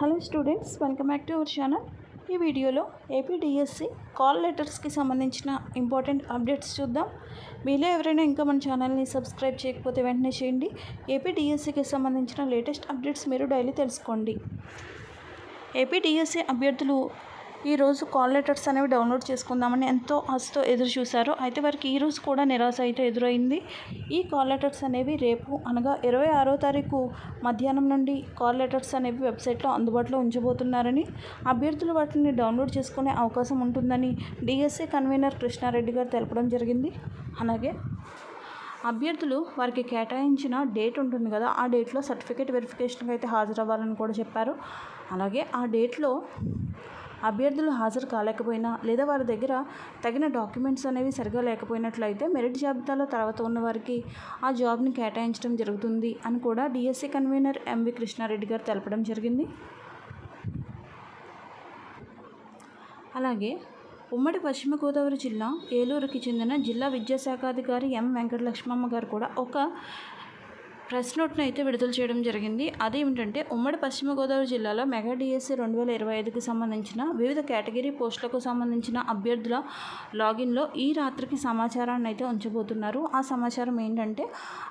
Hello students welcome back to our channel. ఈ వీడియోలో APDSC call లెటర్స్కి సంబంధించిన ఇంపార్టెంట్ అప్డేట్స్ చూద్దాం. మీలో ఎవరైనా ఇంకా మన ఛానల్ని సబ్స్క్రైబ్ చేయకపోతే వెంటనే చేయండి. ఏపీడిఎస్సికి సంబంధించిన లేటెస్ట్ అప్డేట్స్ మీరు డైలీ తెలుసుకోండి. ఏపీడిఎస్సి అభ్యర్థులు ఈరోజు కాల్ లెటర్స్ అనేవి డౌన్లోడ్ చేసుకుందామని ఎంతో ఆశతో ఎదురు చూశారు. అయితే వారికి ఈరోజు కూడా నిరాశ అయితే ఎదురైంది. ఈ కాల్ లెటర్స్ అనేవి రేపు అనగా ఇరవై ఆరో తారీఖు మధ్యాహ్నం నుండి కాల్ లెటర్స్ అనేవి వెబ్సైట్లో అందుబాటులో ఉంచబోతున్నారని అభ్యర్థులు వాటిని డౌన్లోడ్ చేసుకునే అవకాశం ఉంటుందని డిఎస్సి కన్వీనర్ కృష్ణారెడ్డి గారు తెలపడం జరిగింది. అలాగే అభ్యర్థులు వారికి కేటాయించిన డేట్ ఉంటుంది కదా ఆ డేట్లో సర్టిఫికేట్ వెరిఫికేషన్కి అయితే హాజరవ్వాలని కూడా చెప్పారు. అలాగే ఆ డేట్లో అభ్యర్థులు హాజరు కాలేకపోయినా లేదా వారి దగ్గర తగిన డాక్యుమెంట్స్ అనేవి సరిగా లేకపోయినట్లయితే మెరిట్ జాబితాలో తర్వాత ఉన్న వారికి ఆ జాబ్ని కేటాయించడం జరుగుతుంది అని కూడా డిఎస్సి కన్వీనర్ ఎంవి కృష్ణారెడ్డి గారు తెలపడం జరిగింది. అలాగే ఉమ్మడి పశ్చిమ గోదావరి జిల్లా ఏలూరుకి చెందిన జిల్లా విద్యాశాఖాధికారి ఎం వెంకటలక్ష్మమ్మ గారు కూడా ఒక ప్రెస్ నోట్ను అయితే విడుదల చేయడం జరిగింది. అదేమిటంటే ఉమ్మడి పశ్చిమ గోదావరి జిల్లాలో మెగా డిఎస్సి రెండు వేల ఇరవై ఐదుకి సంబంధించిన వివిధ కేటగిరీ పోస్టులకు సంబంధించిన అభ్యర్థుల లాగిన్లో ఈ రాత్రికి సమాచారాన్ని అయితే ఉంచబోతున్నారు. ఆ సమాచారం ఏంటంటే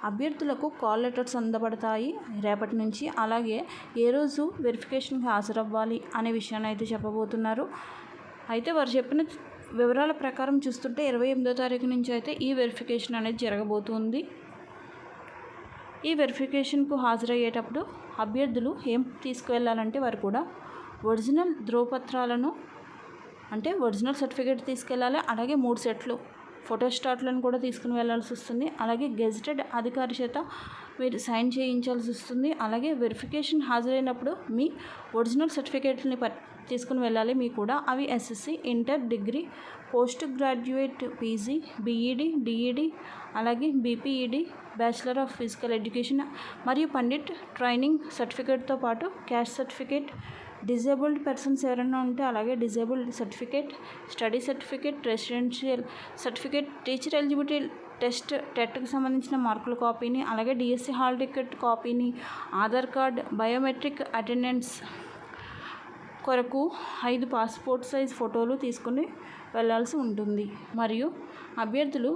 అభ్యర్థులకు కాల్ లెటర్స్ అందబడతాయి రేపటి నుంచి. అలాగే ఏ రోజు వెరిఫికేషన్కి హాజరవ్వాలి అనే విషయాన్ని అయితే చెప్పబోతున్నారు. అయితే వారు చెప్పిన వివరాల ప్రకారం చూస్తుంటే ఇరవై ఎనిమిదో తారీఖు నుంచి అయితే ఈ వెరిఫికేషన్ అనేది జరగబోతుంది. ఈ వెరిఫికేషన్కు హాజరయ్యేటప్పుడు అభ్యర్థులు ఏం తీసుకువెళ్ళాలంటే వారు కూడా ఒరిజినల్ ధ్రువపత్రాలను అంటే ఒరిజినల్ సర్టిఫికేట్ తీసుకెళ్ళాలి అలాగే మూడు సెట్లు ఫోటోస్టాట్లను కూడా తీసుకుని వెళ్ళాల్సి వస్తుంది అలాగే గెజిటెడ్ అధికారి చేత మీరు సైన్ చేయించాల్సి వస్తుంది అలాగే వెరిఫికేషన్ హాజరైనప్పుడు మీ ఒరిజినల్ సర్టిఫికేట్ని తీసుకుని వెళ్ళాలి. మీ కూడా అవి SSC inter degree post graduate PG BEd DEd అలాగే BPEd bachelor of physical education మరియు పండిట్ ట్రైనింగ్ సర్టిఫికేట్తో పాటు క్యాష్ సర్టిఫికేట్ డిజేబుల్డ్ పర్సన్స్ ఎవరైనా ఉంటే అలాగే disabled certificate study certificate residential certificate teacher eligibility test టెట్కి సంబంధించిన మార్కుల కాపీని అలాగే డిఎస్సి హాల్ టికెట్ కాపీని ఆధార్ కార్డ్ బయోమెట్రిక్ అటెండెన్స్ కొరకు ఐదు పాస్పోర్ట్ సైజ్ ఫోటోలు తీసుకుని వెళ్ళాల్సి ఉంటుంది. మరియు అభ్యర్థులు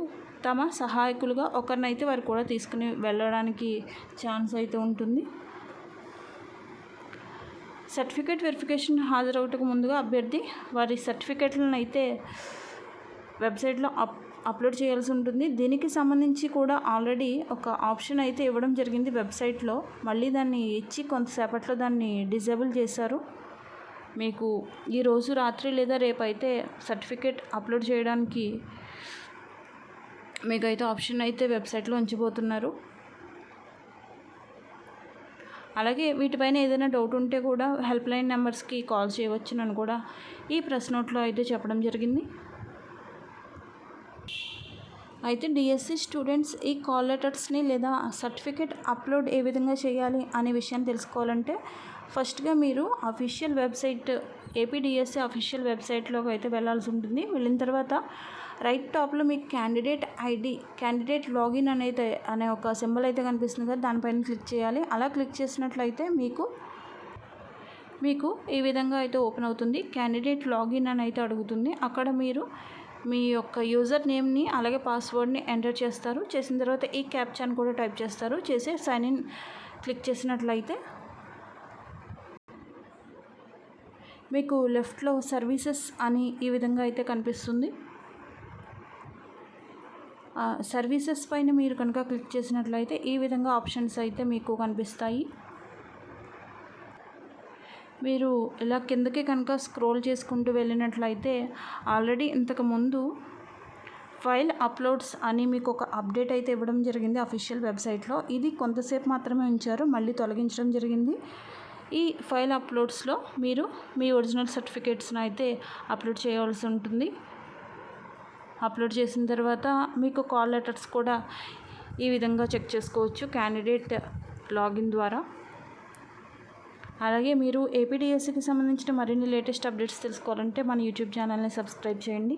తమ సహాయకులుగా ఒకరినైతే వారు కూడా తీసుకుని వెళ్ళడానికి ఛాన్స్ అయితే ఉంటుంది. సర్టిఫికేట్ వెరిఫికేషన్ హాజరవటకు ముందుగా అభ్యర్థి వారి సర్టిఫికేట్లను అయితే వెబ్సైట్లో అప్ అప్లోడ్ చేయాల్సి ఉంటుంది. దీనికి సంబంధించి కూడా ఆల్రెడీ ఒక ఆప్షన్ అయితే ఇవ్వడం జరిగింది వెబ్సైట్లో. మళ్ళీ దాన్ని ఇచ్చి కొంతసేపట్లో దాన్ని డిజేబుల్ చేశారు. మీకు ఈరోజు రాత్రి లేదా రేపు అయితే సర్టిఫికేట్ అప్లోడ్ చేయడానికి మీకైతే ఆప్షన్ అయితే వెబ్సైట్లో ఉంచిపోతున్నారు. అలాగే వీటిపైన ఏదైనా డౌట్ ఉంటే కూడా హెల్ప్ లైన్ నెంబర్స్కి కాల్ చేయవచ్చునని కూడా ఈ ప్రెస్ నోట్లో అయితే చెప్పడం జరిగింది. అయితే డిఎస్సి స్టూడెంట్స్ ఈ కాల్ లెటర్స్ని లేదా సర్టిఫికేట్ అప్లోడ్ ఏ విధంగా చేయాలి అనే విషయాన్ని తెలుసుకోవాలంటే ఫస్ట్గా మీరు అఫీషియల్ వెబ్సైట్ ఏపీడిఎస్సి అఫీషియల్ వెబ్సైట్లోకి అయితే వెళ్ళాల్సి ఉంటుంది. వెళ్ళిన తర్వాత రైట్ టాప్లో మీకు క్యాండిడేట్ ఐడి క్యాండిడేట్ లాగిన్ అనేది అనే ఒక సింబల్ అయితే కనిపిస్తుంది కదా దానిపైన క్లిక్ చేయాలి. అలా క్లిక్ చేసినట్లయితే మీకు మీకు ఈ విధంగా అయితే ఓపెన్ అవుతుంది. క్యాండిడేట్ లాగిన్ అని అయితే అడుగుతుంది. అక్కడ మీరు మీ యొక్క యూజర్ నేమ్ని అలాగే పాస్వర్డ్ని ఎంటర్ చేస్తారు. చేసిన తర్వాత ఈ క్యాప్చాన్ కూడా టైప్ చేస్తారు. చేసి సైన్ ఇన్ క్లిక్ చేసినట్లయితే మీకు లెఫ్ట్లో సర్వీసెస్ అని ఈ విధంగా అయితే కనిపిస్తుంది. సర్వీసెస్ పైన మీరు కనుక క్లిక్ చేసినట్లయితే ఈ విధంగా ఆప్షన్స్ అయితే మీకు కనిపిస్తాయి. మీరు ఇలా కిందకి కనుక స్క్రోల్ చేసుకుంటూ వెళ్ళినట్లయితే ఆల్రెడీ ఇంతకుముందు ఫైల్ అప్లోడ్స్ అని మీకు ఒక అప్డేట్ అయితే ఇవ్వడం జరిగింది అఫీషియల్ వెబ్సైట్లో. ఇది కొంతసేపు మాత్రమే ఉంచారు మళ్ళీ తొలగించడం జరిగింది. ఈ ఫైల్ అప్లోడ్స్లో మీరు మీ ఒరిజినల్ సర్టిఫికేట్స్ని అయితే అప్లోడ్ చేయవలసి ఉంటుంది. అప్లోడ్ చేసిన తర్వాత మీకు కాల్ లెటర్స్ కూడా ఈ విధంగా చెక్ చేసుకోవచ్చు క్యాండిడేట్ లాగిన్ ద్వారా. అలాగే మీరు ఏపీడిఎస్సికి సంబంధించిన మరిన్ని లేటెస్ట్ అప్డేట్స్ తెలుసుకోవాలంటే మన యూట్యూబ్ ఛానల్ని సబ్స్క్రైబ్ చేయండి.